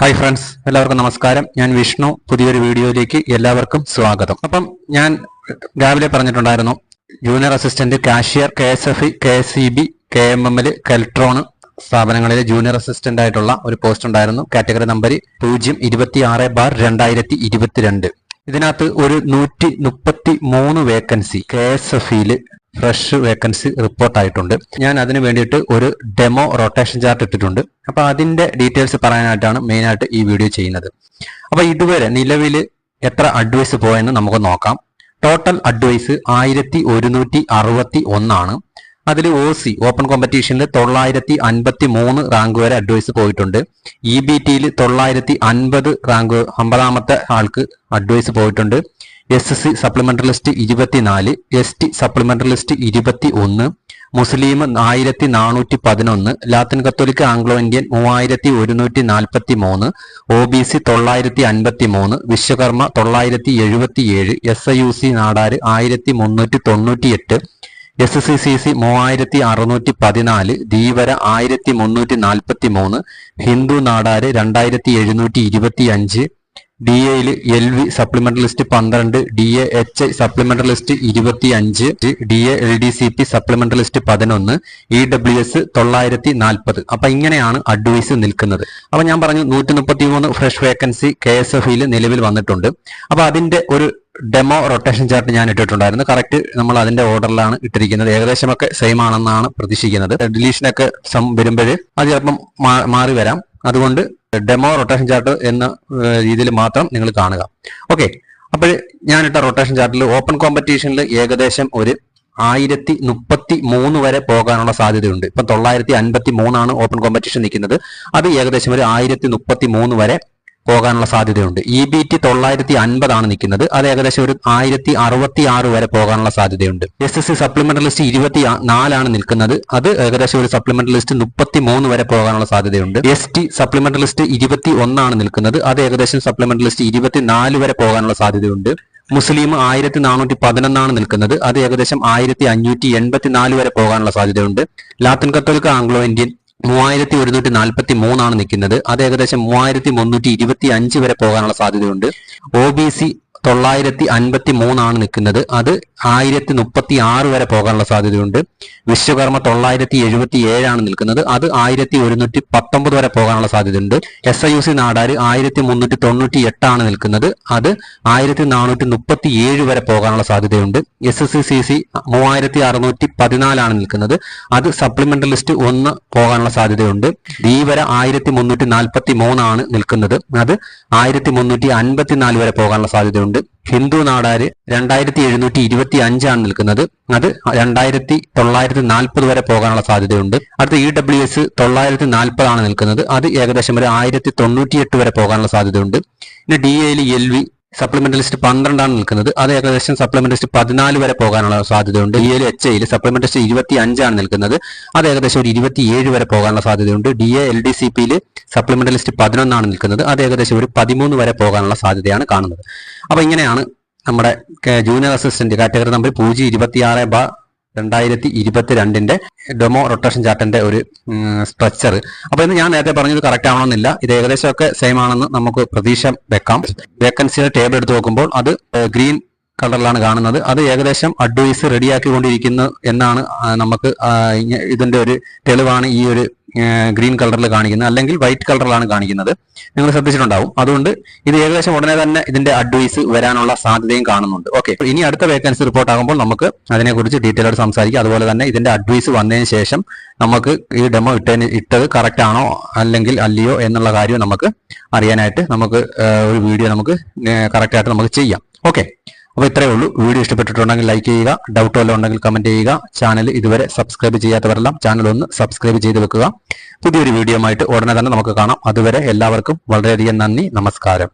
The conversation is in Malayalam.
ഹായ് ഫ്രണ്ട്സ് എല്ലാവർക്കും നമസ്കാരം. ഞാൻ വിഷ്ണു. പുതിയൊരു വീഡിയോയിലേക്ക് എല്ലാവർക്കും സ്വാഗതം. അപ്പം ഞാൻ രാവിലെ പറഞ്ഞിട്ടുണ്ടായിരുന്നു junior assistant cashier K S F K S C B K M M L Keltron സ്ഥാപനങ്ങളിലെ ജൂനിയർ അസിസ്റ്റന്റ് ആയിട്ടുള്ള ഒരു പോസ്റ്റ് ഉണ്ടായിരുന്നു. കാറ്റഗറി നമ്പർ പൂജ്യം ഇരുപത്തി ആറ് ബാർ രണ്ടായിരത്തി ഇരുപത്തിരണ്ട് ഇതിനകത്ത് ഒരു നൂറ്റി മുപ്പത്തി മൂന്ന് vacancy K S F fresh vacancy report ആയിട്ടുണ്ട്. ഞാൻ അതിന് വേണ്ടിയിട്ട് ഒരു ഡെമോ റൊട്ടേഷൻ ചാർട്ട് ഇട്ടിട്ടുണ്ട്. അപ്പോൾ അതിന്റെ ഡീറ്റെയിൽസ് പറയാനായിട്ടാണ് മെയിൻ ആയിട്ട് ഈ വീഡിയോ ചെയ്യുന്നത്. അപ്പോൾ ഇതുവരെ നിലവിൽ എത്ര അഡ്വൈസ് പോയെന്ന് നമുക്ക് നോക്കാം. ടോട്ടൽ അഡ്വൈസ് ആയിരത്തി ഒരുന്നൂറ്റി അറുപത്തി ഒന്നാണ് അതിൽ ഒ സി ഓപ്പൺ കോമ്പറ്റീഷനിൽ തൊള്ളായിരത്തി അൻപത്തി മൂന്ന് റാങ്ക് വരെ അഡ്വൈസ് പോയിട്ടുണ്ട്. ഇ ബി ടിയിൽ തൊള്ളായിരത്തി അൻപത് റാങ്ക് അമ്പതാമത്തെ ആൾക്ക് അഡ്വൈസ് പോയിട്ടുണ്ട്. S S C supplementary list ഇരുപത്തിനാല് എസ് ടി സപ്ലിമെന്ററി ലിസ്റ്റ് ഇരുപത്തി ഒന്ന് മുസ്ലിം ആയിരത്തി നാനൂറ്റി പതിനൊന്ന് ലാത്തിൻ കത്തോലിക്ക ആംഗ്ലോ ഇന്ത്യൻ മൂവായിരത്തി ഒരുന്നൂറ്റി നാൽപ്പത്തി മൂന്ന് ഒ ബി സി തൊള്ളായിരത്തി അൻപത്തി മൂന്ന് വിശ്വകർമ്മ തൊള്ളായിരത്തി എഴുപത്തി ഏഴ് S I U C Nadar ആയിരത്തി മുന്നൂറ്റി തൊണ്ണൂറ്റി എട്ട് എസ് സി സി സി മൂവായിരത്തി അറുന്നൂറ്റി പതിനാല് ധീവര ആയിരത്തി മുന്നൂറ്റി നാൽപ്പത്തി മൂന്ന് ഹിന്ദു നാടാർ രണ്ടായിരത്തി എഴുന്നൂറ്റി ഇരുപത്തി അഞ്ച് ഡി എയിൽ എൽ വി സപ്ലിമെന്ററി ലിസ്റ്റ് പന്ത്രണ്ട് D A H I supplementary list ഇരുപത്തി അഞ്ച് D L D C P supplementary list പതിനൊന്ന് ഇ ഡബ്ല്യു എസ് തൊള്ളായിരത്തി നാൽപ്പത്. അപ്പൊ ഇങ്ങനെയാണ് അഡ്വൈസ് നിൽക്കുന്നത്. അപ്പൊ ഞാൻ പറഞ്ഞു നൂറ്റി മുപ്പത്തി മൂന്ന് fresh vacancy K S F നിലവിൽ വന്നിട്ടുണ്ട്. അപ്പൊ അതിന്റെ ഒരു ഡെമോ റൊട്ടേഷൻ ചാർട്ട് ഞാൻ ഇട്ടിട്ടുണ്ടായിരുന്നു. കറക്റ്റ് നമ്മൾ അതിന്റെ ഓർഡറിലാണ് ഇട്ടിരിക്കുന്നത്. ഏകദേശമൊക്കെ സെയിം ആണെന്നാണ് പ്രതീക്ഷിക്കുന്നത്. ഡിലീഷനൊക്കെ വരുമ്പോൾ അത് ചിലപ്പം മാറി വരാം. അതുകൊണ്ട് ഡെമോ റൊട്ടേഷൻ ചാർട്ട് എന്ന രീതിയിൽ മാത്രം നിങ്ങൾ കാണുക. ഓക്കെ അപ്പോൾ ഞാനിട്ട റൊട്ടേഷൻ ചാർട്ടിൽ ഓപ്പൺ കോമ്പറ്റീഷനിൽ ഏകദേശം ഒരു ആയിരത്തി മുപ്പത്തി മൂന്ന് വരെ പോകാനുള്ള സാധ്യതയുണ്ട്. ഇപ്പൊ തൊള്ളായിരത്തി അൻപത്തി മൂന്നാണ് ഓപ്പൺ കോമ്പറ്റീഷൻ നിൽക്കുന്നത്. അത് ഏകദേശം ഒരു ആയിരത്തി മുപ്പത്തി മൂന്ന് വരെ പോകാനുള്ള സാധ്യതയുണ്ട്. ഇ ബി ടി തൊള്ളായിരത്തി അൻപതാണ് നിൽക്കുന്നത്. അത് ഏകദേശം ഒരു ആയിരത്തി അറുപത്തി ആറ് വരെ പോകാനുള്ള സാധ്യതയുണ്ട്. S S C supplementary list ഇരുപത്തി നാലാണ് നിൽക്കുന്നത്. അത് ഏകദേശം ഒരു സപ്ലിമെന്ററി ലിസ്റ്റ് മുപ്പത്തി മൂന്ന് വരെ പോകാനുള്ള സാധ്യതയുണ്ട്. എസ് ടി സപ്ലിമെന്ററി ലിസ്റ്റ് ഇരുപത്തി ഒന്നാണ് നിൽക്കുന്നത്. അത് ഏകദേശം സപ്ലിമെന്ററി ലിസ്റ്റ് ഇരുപത്തിനാല് വരെ പോകാനുള്ള സാധ്യതയുണ്ട്. മുസ്ലിം ആയിരത്തി നാനൂറ്റി പതിനൊന്നാണ് നിൽക്കുന്നത്. അത് ഏകദേശം ആയിരത്തി അഞ്ഞൂറ്റി എൺപത്തിനാല് വരെ പോകാനുള്ള സാധ്യതയുണ്ട്. ലാത്തിൻ കത്തോലിക്ക ആംഗ്ലോ ഇന്ത്യൻ മൂവായിരത്തി ഒരുന്നൂറ്റി നാൽപ്പത്തി മൂന്നാണ് നിൽക്കുന്നത്. അത് ഏകദേശം മൂവായിരത്തി മുന്നൂറ്റി ഇരുപത്തി അഞ്ച് വരെ പോകാനുള്ള സാധ്യതയുണ്ട്. ഒ ബി സി തൊള്ളായിരത്തി അൻപത്തി മൂന്നാണ് നിൽക്കുന്നത്. അത് ആയിരത്തി മുപ്പത്തി ആറ് വരെ പോകാനുള്ള സാധ്യതയുണ്ട്. വിശ്വകർമ്മ തൊള്ളായിരത്തി എഴുപത്തി ഏഴാണ് നിൽക്കുന്നത്. അത് ആയിരത്തി ഒരുന്നൂറ്റി പത്തൊമ്പത് വരെ പോകാനുള്ള സാധ്യതയുണ്ട്. S I U C Nadar ആയിരത്തി മുന്നൂറ്റി തൊണ്ണൂറ്റി എട്ടാണ് നിൽക്കുന്നത്. അത് ആയിരത്തി നാനൂറ്റി മുപ്പത്തി ഏഴ് വരെ പോകാനുള്ള സാധ്യതയുണ്ട്. S S C C C മൂവായിരത്തി അറുന്നൂറ്റി പതിനാലാണ് നിൽക്കുന്നത്. അത് സപ്ലിമെന്ററി ലിസ്റ്റ് ഒന്ന് പോകാനുള്ള സാധ്യതയുണ്ട്. ധീവര ആയിരത്തി മുന്നൂറ്റി നാൽപ്പത്തി മൂന്നാണ് നിൽക്കുന്നത്. അത് ആയിരത്തി മുന്നൂറ്റി അൻപത്തിനാല് വരെ പോകാനുള്ള സാധ്യതയുണ്ട്. ഹിന്ദു നാടാര് രണ്ടായിരത്തി എഴുന്നൂറ്റി ഇരുപത്തി അഞ്ചാണ് നിൽക്കുന്നത്. അത് രണ്ടായിരത്തി തൊള്ളായിരത്തി നാൽപ്പത് വരെ പോകാനുള്ള സാധ്യതയുണ്ട്. അടുത്ത ഇ ഡബ്ല്യു എസ് തൊള്ളായിരത്തി നാൽപ്പതാണ് നിൽക്കുന്നത്. അത് ഏകദേശം ഒരു ആയിരത്തി തൊണ്ണൂറ്റിയെട്ട് വരെ പോകാനുള്ള സാധ്യതയുണ്ട്. പിന്നെ ഡി എയിൽ എൽ വി സപ്ലിമെന്റ് ലിസ്റ്റ് പന്ത്രണ്ടാണ് നിൽക്കുന്നത്. അത് ഏകദേശം സപ്ലിമെന്റ് ലിസ്റ്റ് പതിനാല് വരെ പോകാനുള്ള സാധ്യതയുണ്ട്. ഡി എൽ എച്ച് ഐയിൽ സപ്ലിമെന്റ് ലിസ്റ്റ് ഇരുപത്തി അഞ്ചാണ് നിൽക്കുന്നത്. അത് ഏകദേശം ഒരു ഇരുപത്തിയേഴ് വരെ പോകാനുള്ള സാധ്യതയുണ്ട്. D A L D C പിയിൽ സപ്ലിമെന്റ് ലിസ്റ്റ് പതിനൊന്നാണ് നിൽക്കുന്നത്. അത് ഏകദേശം ഒരു പതിമൂന്ന് വരെ പോകാനുള്ള സാധ്യതയാണ് കാണുന്നത്. അപ്പൊ ഇങ്ങനെയാണ് നമ്മുടെ ജൂനിയർ അസിസ്റ്റന്റ് കാറ്റഗറി നമ്പർ പൂജ്യം ഇരുപത്തിയാറ് ബാ രണ്ടായിരത്തി ഇരുപത്തിരണ്ടിന്റെ ഡെമോ റൊട്ടേഷൻ ചാർട്ടിന്റെ ഒരു സ്ട്രക്ചർ അപ്പൊ ഇന്ന് ഞാൻ നേരത്തെ പറഞ്ഞത് കറക്റ്റ് ആവണമെന്നില്ല. ഇത് ഏകദേശമൊക്കെ സെയിം ആണെന്ന് നമുക്ക് പ്രതീക്ഷ വെക്കാം. വേക്കൻസിയുടെ ടേബിൾ എടുത്ത് നോക്കുമ്പോൾ അത് ഗ്രീൻ കളറിലാണ് കാണുന്നത്. അത് ഏകദേശം അഡ്വൈസ് റെഡിയാക്കിക്കൊണ്ടിരിക്കുന്നു എന്നാണ് നമുക്ക് ഇതിന്റെ ഒരു തെളിവാണ് ഈ ഒരു ഗ്രീൻ കളറിൽ കാണിക്കുന്നത് അല്ലെങ്കിൽ വൈറ്റ് കളറിലാണ് കാണിക്കുന്നത്. നിങ്ങൾ ശ്രദ്ധിച്ചിട്ടുണ്ടാവും. അതുകൊണ്ട് ഇത് ഏകദേശം ഉടനെ തന്നെ ഇതിന്റെ അഡ്വൈസ് വരാനുള്ള സാധ്യതയും കാണുന്നുണ്ട്. ഓക്കെ ഇനി അടുത്ത വേക്കൻസി റിപ്പോർട്ട് ആകുമ്പോൾ നമുക്ക് അതിനെക്കുറിച്ച് ഡീറ്റെയിൽ ആയിട്ട് സംസാരിക്കാം. അതുപോലെ തന്നെ ഇതിന്റെ അഡ്വൈസ് വന്നതിന് ശേഷം നമുക്ക് ഈ ഡെമോ ഇട്ടതിന് ഇട്ടത് കറക്റ്റ് ആണോ അല്ലെങ്കിൽ അല്ലയോ എന്നുള്ള കാര്യം നമുക്ക് അറിയാനായിട്ട് നമുക്ക് ഒരു വീഡിയോ നമുക്ക് കറക്റ്റ് ആയിട്ട് നമുക്ക് ചെയ്യാം. ഓക്കെ അപ്പോൾ ഇത്രയേ ഉള്ളൂ. വീഡിയോ ഇഷ്ടപ്പെട്ടിട്ടുണ്ടെങ്കിൽ ലൈക്ക് ചെയ്യുക ഡൗട്ട് വല്ലതും ഉണ്ടെങ്കിൽ കമന്റ് ചെയ്യുക. ചാനൽ ഇതുവരെ സബ്സ്ക്രൈബ് ചെയ്യാത്തവരെല്ലാം ചാനൽ ഒന്ന് സബ്സ്ക്രൈബ് ചെയ്ത് വെക്കുക. പുതിയൊരു വീഡിയോ ആയിട്ട് ഉടനെ തന്നെ നമുക്ക് കാണാം. അതുവരെ എല്ലാവർക്കും വളരെയധികം നന്ദി നമസ്കാരം.